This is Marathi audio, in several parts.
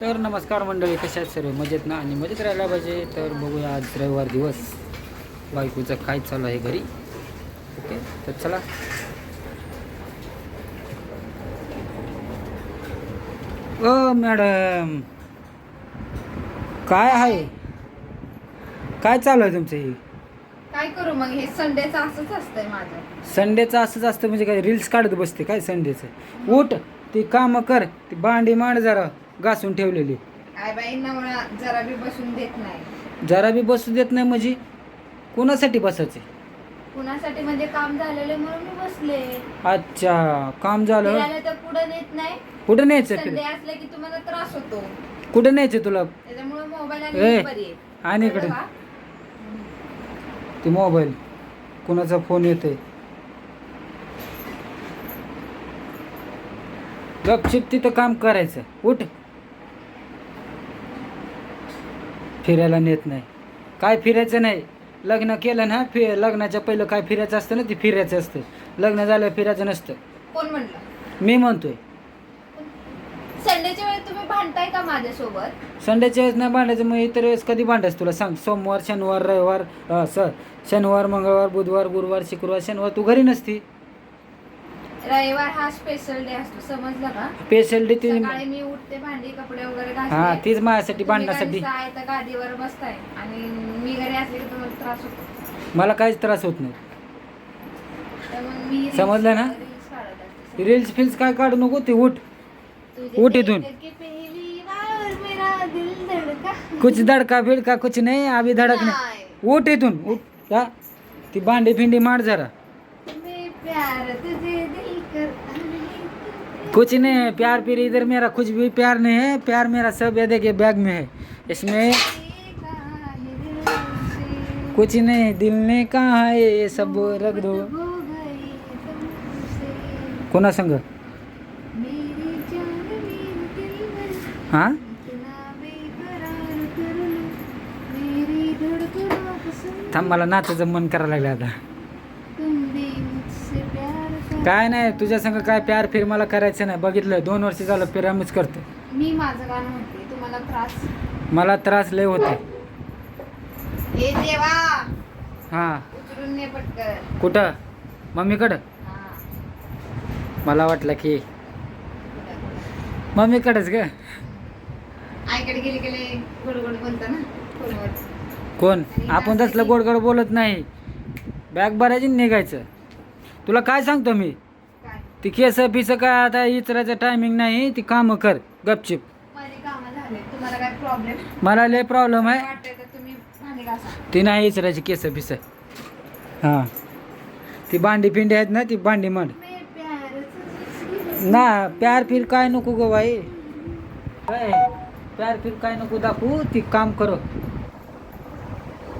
तर नमस्कार मंडळी कशा आहेत सर्व? मजेत ना? आणि मजेत राहायला पाहिजे तर बघूया आज रविवार दिवस. बायकोचं काय चालू आहे घरी? ओके तर चला. ओ मॅडम काय आहे? काय चालू आहे तुमचं हे? काय करू मग? हे संडेचं असंच असतंय माझं. संडेचं असंच असतं म्हणजे काय रील्स काढत बसते काय संडेचं? उठ ती कामं कर ती भांडी मांड जरा. घासून ठेवलेली. काय बाई नवरा जरा बी बसून देत नाही. जरा बी बसू देत नाही म्हणजे? कोणासाठी बसायचे? कुणासाठी? म्हणजे काम झालेलं म्हणून मी बसले. अच्छा काम झालं? फिरायला तर पुढे नेत नाही. कुठं न्यायचं संडे फिर असलं की तुम्हाला त्रास होतो. कुठं न्यायचं तुला? त्याच्यामुळे मोबाईल ए, आणि बरी आहे. आणि इकडे. का? ते मोबाईल. कुणाचा फोन येतोय? गपचिप तिथं काम करायचं. उठ. फिरायला नेत नाही. काय फिरायचं नाही. लग्न केलं ना फि लग्नाच्या पहिलं काय फिरायचं असतं ना ते फिरायचं असतं. लग्न झालं फिरायचं नसतं. कोण म्हणलं? मी म्हणतोय. संडेच्या वेळेस तुम्ही भांडताय का माझ्यासोबत? संडेच्या वेळेस नाही भांडायचं. मग इतर वेळेस कधी भांडायचं तुला? सांग. सोमवार शनिवार रविवार अं, स शनिवार मंगळवार बुधवार गुरुवार शुक्रवार शनिवार तू घरी नसती. रविवार हा स्पेशल डे असतो समजलं का स्पेशल डे ती सकाळी मी उठते भांडी कपडे वगैरे हा तीच माझ्यासाठी तुम्ही भांडण्यासाठी आहे तर गादीवर बसताय आणि मी घरी असले की तुम्हाला त्रास होतो मला काहीच त्रास होत नाही त्यामुळे मी reels- समजलं ना? reels काढत असते. रील्स फिल्स काय काढू नको ते उठ तुझे उठ इथून. देखने की पहली बार मेरा दिल धड़का. कुछ धडका बिडका कुछ नाही अभी धडक नाही नाही. उठ इथून उठ ती भांडी फिंडी मार जरा प्यार तुझे. कुछ नहीं है प्यार फिर इधर मेरा कुछ भी प्यार नहीं है प्यार मेरा सब ये देखिए बैग में है। इसमें कुछ नहीं दिल ने कहा है ये सब रख दो। कोना कोणा संग? हाँ हा? थांब मला नाचायचं मन करायला लागलं आता. काय नाही तुझ्या संग काय प्यार फिर मला करायचं नाही. बघितलं दोन वर्ष झालं फिर आम्हीच करतो. मी माझं गाणं म्हणते तुम्हाला त्रास. मला त्रास लय होते हे देवा. हां. उचलून ने पटकन. कुठं? मम्मीकडं? हा. मला वाटलं की मम्मीकडंच ग. आईकडे गेले गेले गोड गोड बोलता ना फोनवर. कोण? आपण तसलं गोड गोड बोलत नाही. बॅग भरायची आणि निघायचं. तुला काय सांगतो मी? काय? ती केस पिसं काय आता इचरायचं टायमिंग नाही ती कामं कर गपचिप. माझे कामं झाले तुम्हाला काय प्रॉब्लेम मला लय प्रॉब्लेम आहे. वाटतंय तर तुम्ही भांडी घासा. ती नाही इचरायची केस पिसं हां. ती भांडी पिंडी आहेत ना ती भांडी मांड मैं ना प्यार फिर काय नको गो बाई. काय प्यार फिर काय नको दाखवू ती काम करो.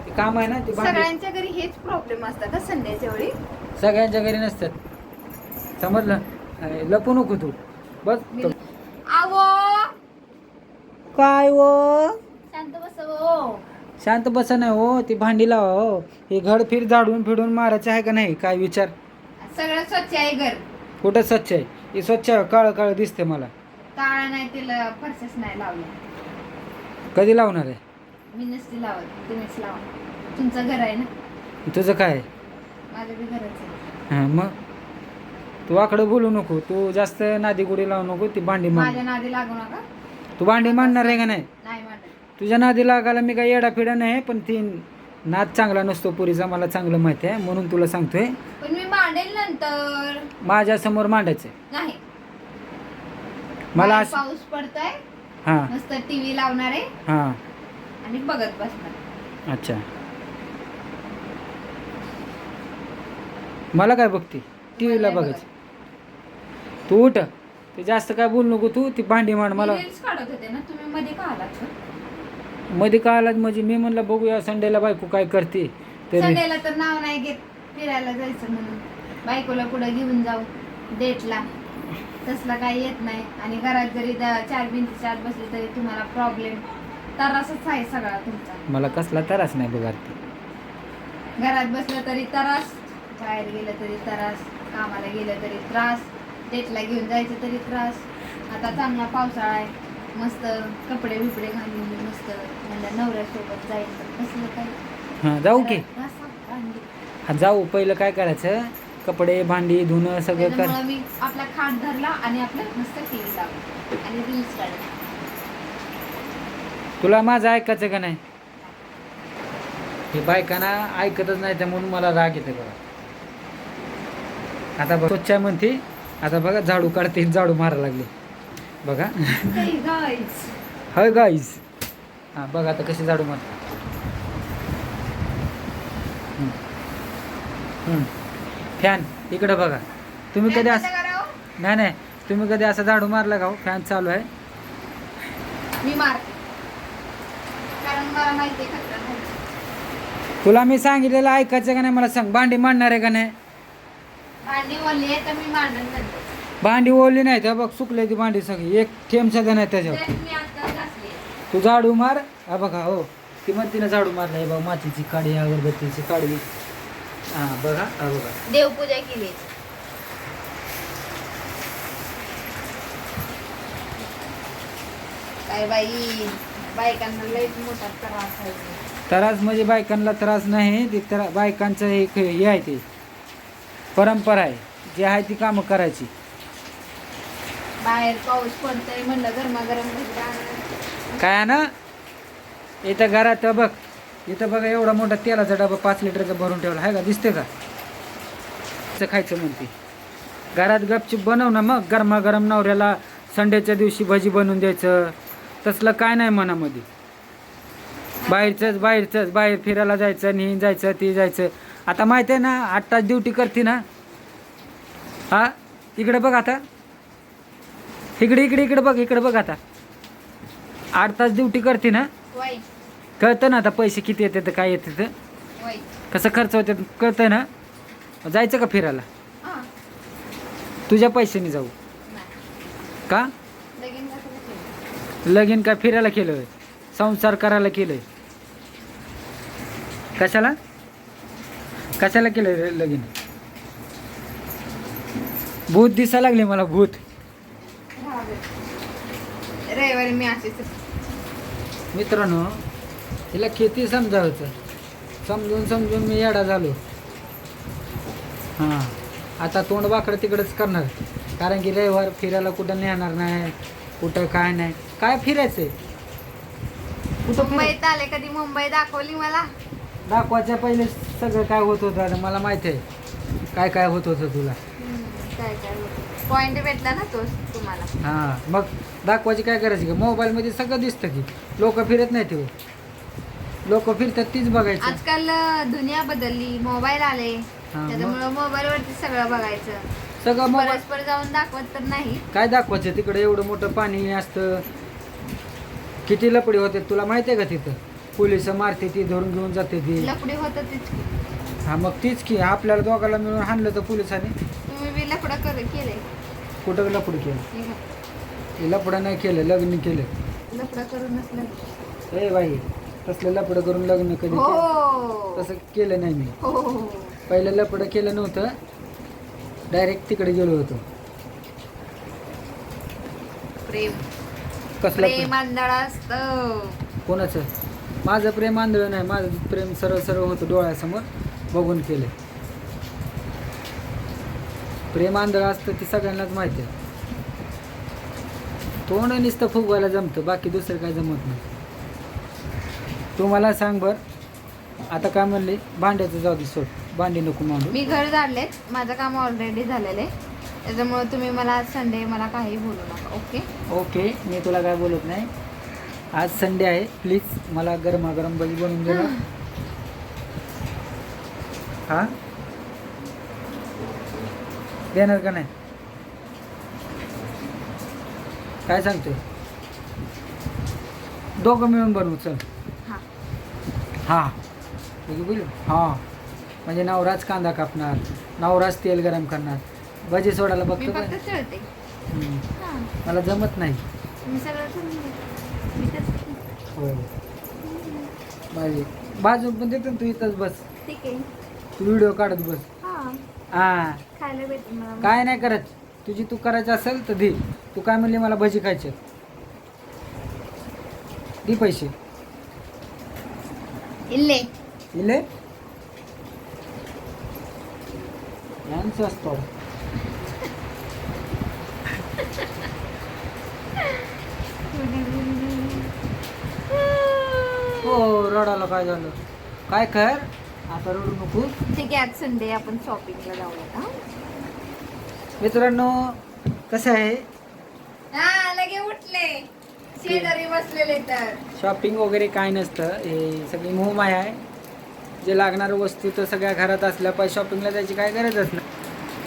ती काम आहे ना ती भांडी. सगळ्यांच्या घरी हेच प्रॉब्लेम असतात का संध्याच्या वेळी. सगळ्यांच्या घरी नसतात. समजलं? लपू नको तू. आवो! काय हो शांत बसव शांत बसा नाही हो ती भांडी लावा हो. हे घड फिर झाडून फिडून मारायचं आहे का नाही? काय विचार? सगळं स्वच्छ आहे घर. कुठं स्वच्छ आहे? हे स्वच्छ आहे काळं काळं दिसते मला. काळा नाही तिला फरसेस नाही लावलं. कधी लावणार आहे? मी नसते लावत तुम्हीच लावा. तुमचं घर आहे ना? तुझं काय आहे? माझं बी घरच आहे. हां मग? तू आकडं बोलू नको. तू जास्त नादी गुडी लावू नको ती भांडी माझ्या मांड नादी लागू नका. तू भांडी मांडणार आहे का नाही? तुझ्या नादी लागायला मी काही येडाफिडा नाही पण ती नाद चांगला नसतो पुरीचा मला चांगलं माहिती आहे म्हणून तुला सांगतोय. पण मी मांडेल नंतर. माझ्यासमोर मांडायचं नाही. मला बाहेर असं पाऊस पडतोय. हां. मस्त टीव्ही लावणार आहे. हां. आणि बघत बसणार. अच्छा. मला काय बघते? टी व्हीला बघायचं. तू उठ. ते जास्त काय बोलू नको तू. ती भांडी मांड मला. रील्स काढत होते ना तुम्ही मध्ये का आलात sir? मध्ये काय आलात? म्हणजे मी म्हणलं बघूया संडेला बायको काय करते. तरी. संडेला तर नाव नाही घेत. फिरायला जायचं म्हणून. बायकोला कुठं घेऊन जाऊ? डेटला तसला काही येत नाही. आणि घरात जरी चार भिंतीच्या आत बसले तरी तुम्हाला प्रॉब्लेम त्रासच आहे सगळा तुमचा. मला कसला त्रास नाही बघा घरात बसलं तरी त्रास. बाहेर गेलं तरी त्रास कामाला गेलं तरी त्रास डेटला घेऊन जायचं तरी त्रास. आता चांगला पावसाळा आहे. मस्त कपडे बिपडे घालून मस्त माझ्या नवऱ्यासोबत जाईल तर कसलं काय? हां जाऊ की. हा जाऊ. पहिलं काय करायचं? कपडे भांडी धुणं सगळं कर. आपला खाट धरला आणि आपला मस्त टीव्ही लावला. आणि रील्स काढला. तुला माझं ऐकायचं का नाही? हे बायकांना ऐकतच नाही त्या म्हणून मला राग येते बघा. आता बघ स्वच्छ आहे म्हणते. आता बघा झाडू काढते झाडू मारायला लागले. बघा. हय गाईज हां बघ आता कशी झाडू मार फॅन इकडं बघा. तुम्ही कधी असं हो. नाही नाही. तुम्ही कधी असं झाडू मारला का हो? फॅन चालू आहे. मी. तुला मी सांगितलेलं ऐकायचं का नाही? मला सांग. भांडी मांडणार आहे का नाही? भांडी ओली आहे तर मी मांडून नंतर भांडी ओली नाही तर बघ सुकले ती भांडी सगळी. एक थेंब सगळं नाही त्याच्यावर. तेच मी आता घासली तू झाडू मार. हा बघा हो. ती म्हणते ना झाडू मारला हे बघ मातीची काडी अगरबत्तीची काढली हां बघा हा बघा. देवपूजा केली काय बाई बायकांना मोठा त्रास आहे. त्रास म्हणजे बायकांना त्रास नाही ते त्रा बायकांचं एक हे आहे ते. परंपरा आहे. जे आहे ती कामं करायची. बाहेर पाऊस पडतोय म्हणलं गरमागरम भजी आणा. काय आहे ना? इथं घरात बघ. इथं बघा एवढा मोठा तेलाचा डबा पाच लिटरचा भरून ठेवला. आहे का? दिसते का? असं खायचं म्हणते. घरात गपचूप बनव ना मग. गरमागरम नवऱ्याला संडेच्या दिवशी भजी बनवून द्यायचं. तसलं काय नाही मनामध्ये. बाहेरचंच बाहेरचंच. बाहेर फिरायला जायचं आणि जायचं ते जायचं. आता माहिती आहे ना आठ तास ड्युटी करते ना. हा इकडे बघ आता. इकडे इकडे इकडे बघ इकडे बघ आता. आठ तास ड्युटी करते ना. कळतं ना आता पैसे किती येते तर काय येते तर कसं खर्च होते कळतं ना. जायचं का फिरायला? तुझ्या पैशाने जाऊ. का? लगीन केलं? काय फिरायला केलं? संसार करायला केलंय. कशाला? कशाला केलं रे लगीन? भूत दिसायला लागले मला भूत. रविवारी मी असेच मित्रांनो तिला किती समजावचं? समजून समजून मी येडा झालो. हां. आता तोंड वाकडं तिकडंच करणार. कारण की रविवार फिरायला कुठं नेणार नाही कुठं काय नाही. काय फिरायचंय? कुठं? मुंबईत आले कधी मुंबई दाखवली मला. दाखवायच्या पहिले सगळं काय होत होतं आता मला माहिती आहे. काय काय होत होतं तुला? काय काय पॉइंट भेटला ना तो तुम्हाला. हां मग दाखवायची काय करायची का मोबाईलमध्ये सगळं दिसतं की. लोक फिरत नाही ते लोक फिरतात तीच बघायचं. आजकाल दुनिया बदलली. मोबाईल आले. हा, मग? त्याच्यामुळं मोबाईल वरती सगळं बघायचं. सगळं मोबाईल परस्पर जाऊन दाखवत तर नाही. काय दाखवायचं? तिकडे एवढं मोठं पाणी असतं. किती लपडी होते तुला माहिती आहे का तिथं? पोलीस मारते ती धरून घेऊन जाते ती. होत तीच हा मग तीच की आपल्याला दोघाला मिळून हाणलं तर पोलिसाने. तुम्ही बी लफडा कर केले कुठं लपड केलं? हे लपडं नाही केलं लग्न केलं. लफडा करून ए बाई तसलं लपडं करून लग्न कधी केलं? हो तसं केलं नाही मी. हो हो, हो. पहिलं लपडं केलं नव्हतं डायरेक्ट तिकडे गेलो होतो. प्रेम. कसलं प्रेम प्रेम? आंधळा असतं. कोणाचं? माझं प्रेम आंधळं नाही माझं प्रेम सरळ सरळ होतं डोळ्यासमोर बघून केलं प्रेम आंधळं असतं ते सगळ्यांनाच माहिती आहे. तोंड नुसतं फुगवायला जमतं बाकी दुसरं काय जमत नाही. तू मला सांग बर आता काय म्हणले? भांड्याचं जाऊ दे सोड भांडी नको मांडू. मी घर झाडलेत माझं काम ऑलरेडी झालेलं आहे. त्याच्यामुळे तुम्ही मला आज संडे मला काही बोलू नका ओके? ओके मी तुला काय बोलत नाही. आज संडे आहे. प्लीज मला गरमागरम भजी बनवून दे ना हा? देणार का नाही? काय सांगतोय? दोघं मिळून बनवू चल. हां. हा. बोल हा. म्हणजे नवराच कांदा कापणार नवराच तेल गरम करणार. भजी सोडायला बघतो मला जमत नाही तुम्ही सगळं करून घ्या. मी तर- होय माझी बाजू. पण देतो तू इथंच बस. ठीक आहे. तू व्हिडिओ काढत बस. हां. हा. खायला भेटेल मला. काय नाही करत. तुझी तू करायचं असेल तर दे. तू काय म्हणली मला भजी खायचे ती पैसे. इल्ले. इले यांचं असतो हो रडायला काय झालं? काय कर? आता रडू नको. ठीक आहे आज संडे आपण शॉपिंगला जाऊया हा? मित्रांनो कसं आहे? हा लगे उठले. शेजारी बसलेले तर. शॉपिंग वगैरे काय नसतं. हे सगळी मोहमाय आहे. जे लागणारं वस्तू तर सगळ्या घरात असल्या पाहिजे. शॉपिंगला जायची काय गरजच ना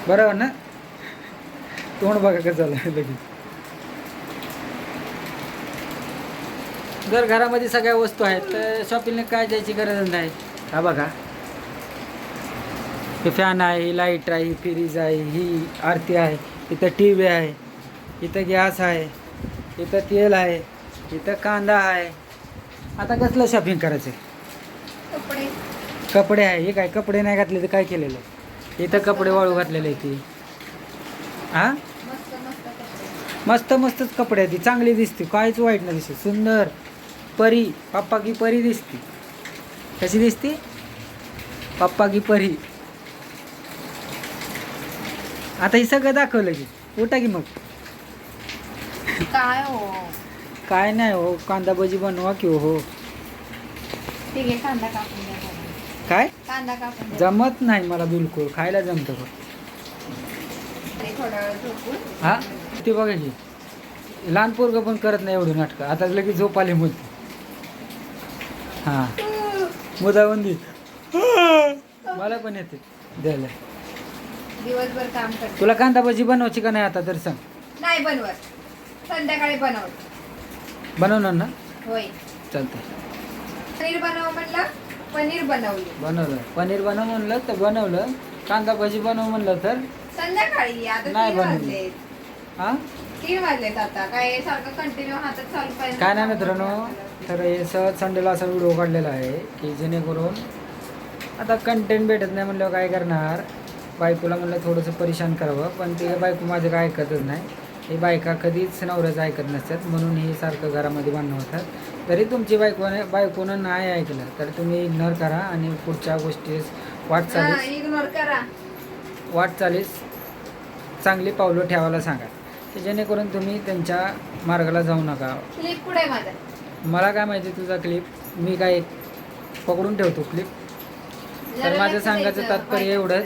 बरोबर ना? तोंड बघा कसं झालं लगेच. जर घरामध्ये सगळ्या वस्तू आहेत तर शॉपिंगला काय जायची गरज नाही. हा बघा. हे फॅन आहे ही लाइट आहे ही फ्रीज आहे ही आरती आहे इथं टी व्ही आहे इथं गॅस आहे इथं तेल आहे इथं कांदा आहे. आता कसलं शॉपिंग करायचं कपडे. कपडे आहे हे काय कपडे नाही घातले तर काय केलेलं? आहे इथं कपडे वाळू घातलेले आहे ती. हा मस्त मस्त कपडे. मस्त मस्तच कपडे आहेत ती. चांगली दिसते काहीच वाईट नाही दिसते. सुंदर. परी पप्पा की परी दिसते. कशी दिसते? पप्पा की परी. आता हे सगळं दाखवलं की उठा की मग. काय हो? काय नाही हो कांदा भजी बनवा की हो. ठीक आहे कांदा कापून द्या मला. काय? कांदा कापून द्या. जमत नाही मला बिलकुल खायला जमतं बघ. आणि थोडा वेळ झोपून. हा? ते बघा की लहान पोरग पण करत नाही एवढी नाटकं. आता लगेच झोप आली मुद्दी हां. मुदाबंदी. मला पण येते. द्यायला. दिवसभर काम करते. तुला कांदा भजी बनवायची का नाही आता? तर सांग. नाही बनवत. संध्याकाळी बनवत. बनवणार ना? होय. चालतंय. पनीर बनव म्हणलं पनीर बनवली. बनवलं. पनीर बनव म्हणलं तर बनवलं. कांदा भजी बनव म्हणलं तर संध्याकाळी आता नाही बनवली. वाजलेत. हां? तीन वाजलेत आता. काय सारखं कंटिन्यू हातात चालू पाहिजे. काय नाही मित्रांनो तर हे सहज संडेला असा व्हिडिओ काढलेला आहे की जेणेकरून आता कंटेंट भेटत नाही म्हणल्यावर काय करणार? बायकोला म्हणलं थोडंसं परेशान करावं पण ते बायको माझं काय ऐकतच नाही. हे बायका कधीच नवऱ्याचं ऐकत नसतात म्हणून हे सारखं घरामध्ये भांडणं होतात. तरी तुमची बायकोने बायकोनं नाही ऐकलं तर तुम्ही इग्नोर करा आणि पुढच्या गोष्टीस वाटचालीस. इग्नोर करा. वाटचालीस. चांगली पावलं ठेवायला सांगा. की जेणेकरून तुम्ही त्यांच्या मार्गाला जाऊ नका. क्लिप पुढे माझा? मला काय माहिती तुझा क्लिप मी काय पकडून ठेवतो क्लिप तर माझं सांगायचं तात्पर्य. एवढंच.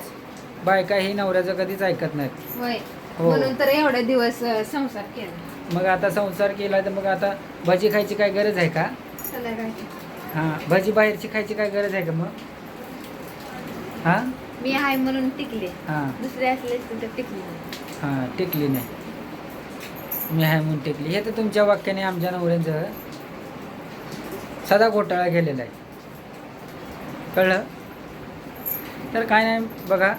बायका ही नवऱ्याचं कधीच ऐकत नाहीत. होय. हो. म्हणून तर एवढे दिवस अं, संसार केला. मग आता संसार केला तर मग आता भजी खायची काय गरज आहे का? संध्याकाळी हां भजी बाहेरची खायची काय गरज आहे का मग? हां? मी आहे म्हणून टिकले. हां. दुसरे असले तर टिकले नाही. हां टेकली नाही. मी आहे म्हणून टेकली. हे तर तुमच्या वाक्याने आमच्या नवऱ्यांचं सदा घोटाळा केलेला आहे. कळलं? तर काय नाही बघा.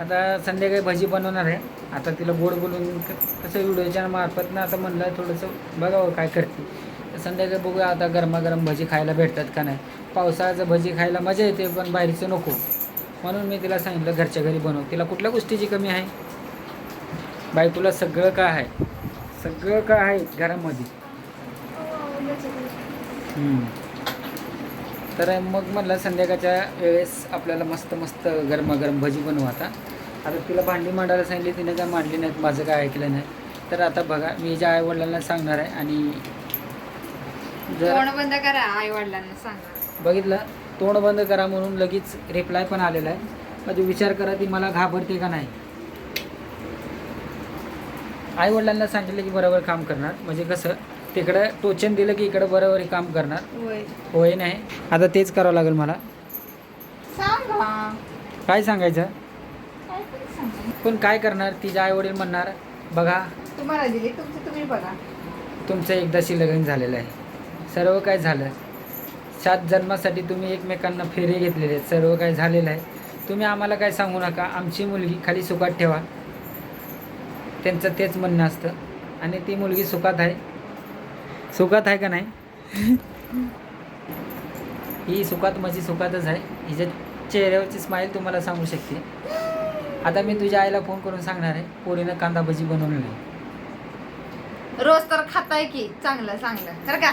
आता संध्याकाळी भजी बनवणार आहे. आता तिला गोड बोलून कसं व्हिडिओच्या मार्फत ना आता म्हणलं थोडंसं बघावं काय करते. तर संध्याकाळी बघूया आता गरमागरम भजी खायला भेटतात का नाही. पावसाळ्याचं भजी खायला मजा येते पण बाहेरचं नको. म्हणून मी तिला सांगितलं घरच्या घरी बनव. तिला कुठल्या गोष्टीची कमी आहे? बाई तुला सगळं काय आहे? सगळं काय आहे घरामध्ये. तर मग म्हटलं संध्याकाळच्या वेळेस आपल्याला मस्त मस्त गरमागरम भजी बनवू आता. आता तिला भांडी मांडायला सांगितली तिने काय मांडली नाहीत माझं काय ऐकलं नाही. तर आता बघा मी ज्या आई वडिलांना सांगणार आहे आणि जर तोंड बंद करा आई वडिलांना सांगा. बघितलं तोंड बंद करा म्हणून लगेच रिप्लाय पण आलेला आहे. म्हणजे विचार करा ती मला घाबरते का नाही. आई वडिलांना सांगितलं की बरोबर काम करणार. म्हणजे कसं तिकडं टोचन दिलं की इकडं बरोबर काम करणार. होय. होय नाही? आता तेच करावं लागेल मला. सांगा काय सांगायचं? पण काय करणार? तिचे आई वडील म्हणणार बघा तुम्हाला दिली तुमचं तुम्ही बघा. तुमचं एकदाशी लग्न झालेलं आहे. सर्व काय झालं? सात जन्मासाठी तुम्ही एकमेकांना फेरे घेतलेले आहेत. सर्व काय झालेलं आहे? तुम्ही आम्हाला काय सांगू नका. आमची मुलगी खाली सुखात ठेवा. त्यांचं तेच म्हणणं असतं. आणि ती मुलगी सुखात आहे. सुखात आहे का नाही? ही सुखात म्हणजे सुखातच आहे. हिच्या चेहऱ्यावरची स्माईल तुम्हाला सांगू शकते. आता मी तुझ्या आईला फोन करून सांगणार आहे. पोरीनं कांदा भजी बनवली नाही रोज तर खाताय की? चांगलं चांगलं. खरं का?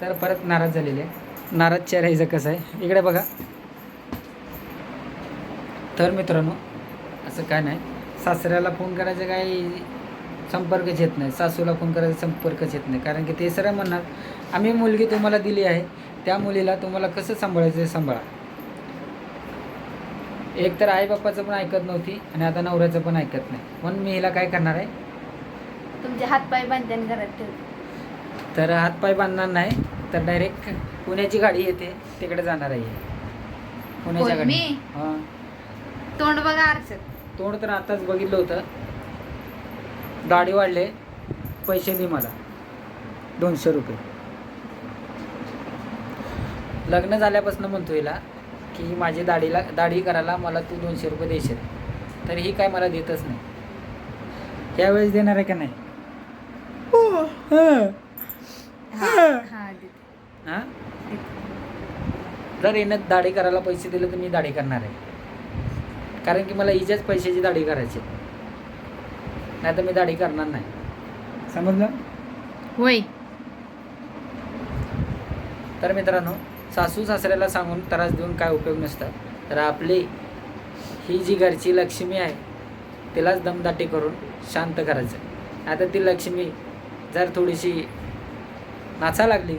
तर परत नाराज झालेले आहे. नाराज चेहरा कसं आहे? इकडे बघा. तर मित्रांनो असं काय नाही. सासऱ्याला फोन करायचं काही संपर्कच येत नाही सासूला फोन करायचा संपर्कच येत नाही. कारण की ते सरळ म्हणणार आम्ही मुलगी तुम्हाला दिली आहे त्या मुलीला तुम्हाला कसं सांभाळायचं आहे सांभाळा. एक तर आई बाप्पाचं पण ऐकत नव्हती आणि आता नवऱ्याचं पण ऐकत नाही. म्हणून मी हिला काय करणार आहे? तुमचे हातपाय बांधते आणि घरात तर हातपाय बांधणार नाही तर डायरेक्ट पुण्याची गाडी येते तिकडे जाणार आहे. पुण्याच्या गाडी तोंड बघा तोंड तर आताच बघितलं होतं. दाढी वाढले पैसे दे मला. दोनशे रुपये. लग्न झाल्यापासून म्हणतो हिला की माझी दाढीला दाढी करायला मला तू दोनशे रुपये देशील. तर ही काय मला देतच नाही. त्यावेळेस देणार आहे का नाही? हां. हा. हां? जर हिनं दाढी करायला पैसे दिले तर मी दाढी करणार आहे. कारण की मला हिच्याच पैशाची दाढी करायची नाही तर मी दाढी करणार नाही. समजलं? होय. तर मित्रांनो सासू सासऱ्याला सांगून त्रास देऊन काय उपयोग नसतं तर आपली ही जी घरची लक्ष्मी आहे तिलाच दमदाटी करून शांत करायचं आता ती लक्ष्मी जर थोडीशी नाचा लागली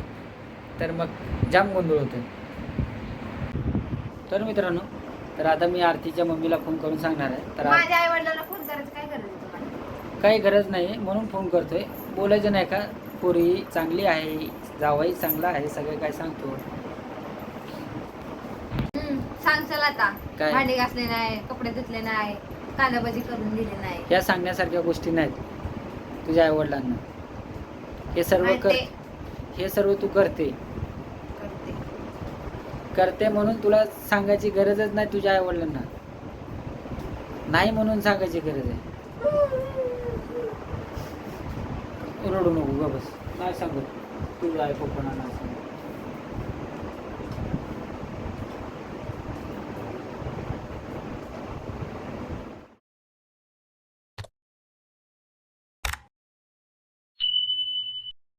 तर मग जाम गोंधळ होतो तर मित्रांनो तर आता मी आरतीच्या मम्मीला फोन करून सांगणार आहे. तर माझ्या आई वडिलांना फोन करायचं काय गरज आहे तुम्हाला. काही गरज नाही म्हणून फोन करतोय. बोलायचं नाही का? पोरी चांगली आहे जावाई चांगला आहे सगळं काय सांगतो? हम्म, सांगशाल आता. काय? भांडी घासले नाही कपडे धुतले नाही कांदाभाजी करून दिली नाही. ह्या सांगण्यासारख्या गोष्टी नाहीत तुझ्या आईवडिलांना. हे सर्व आणि कर ते हे सर्व तू करते. करते म्हणून तुला सांगायची गरजच नाही तुझ्या आईवडिलांना. नाही म्हणून सांगायची गरज आहे. रडू नको बस. नाही सांगत. तुझ्या आई पप्पांना नाही सांगत.